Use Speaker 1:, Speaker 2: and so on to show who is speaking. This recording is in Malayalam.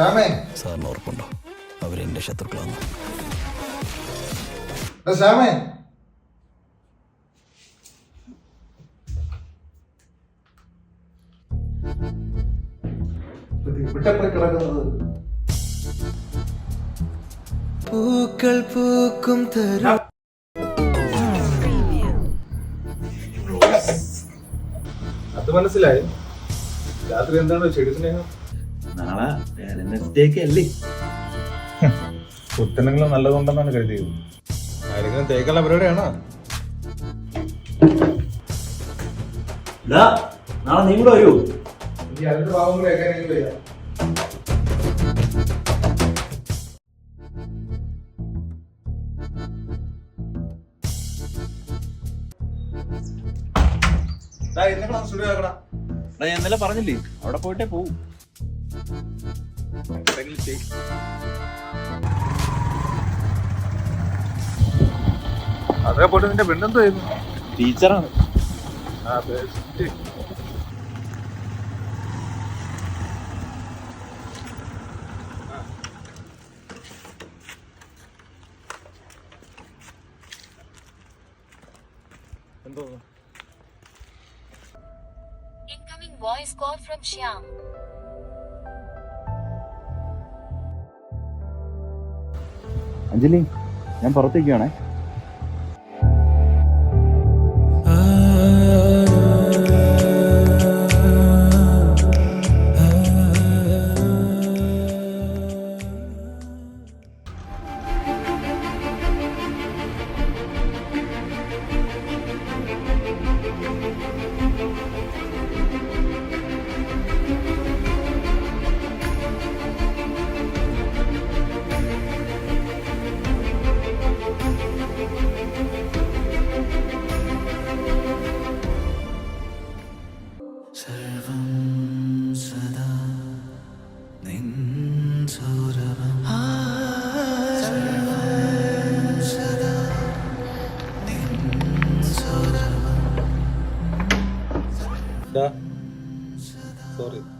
Speaker 1: ശ്യാമേ
Speaker 2: സാറിന് ഓർപ്പുണ്ടോ അവരെന്റെ ശത്രുക്കളാണ്.
Speaker 1: സാമേ.
Speaker 3: പൂക്കൾ പൂക്കും തരും
Speaker 1: അത് മനസ്സിലായി. രാത്രി എന്താണ് ചെടി സ്നേഹം?
Speaker 4: നാളെ വേലനത്തേക്ക് അല്ലേ
Speaker 1: പുത്തനങ്ങൾ നല്ലതുണ്ടെന്നാണ് കരുതിയത്. ആരെങ്കിലും തേക്കുള്ള പരിപാടിയാണോ?
Speaker 4: നാളെ നീ കൂടെ വരൂ.
Speaker 1: ഈ രണ്ട്
Speaker 4: എടാ ഞാൻ ഇന്നലെ പറഞ്ഞില്ലേ അവിടെ പോയിട്ടേ പോവും.
Speaker 1: അതേ പോയിട്ട് നിന്റെ പെണ്ണെന്ത് ചെയ്യുന്നു?
Speaker 4: ടീച്ചറാണ്.
Speaker 1: ആ ബെസ്റ്റ് എന്തോ
Speaker 5: Incoming voice call from Shyam.
Speaker 4: Anjali ഞാൻ പുറത്തേക്കാണേ dah. Sorry.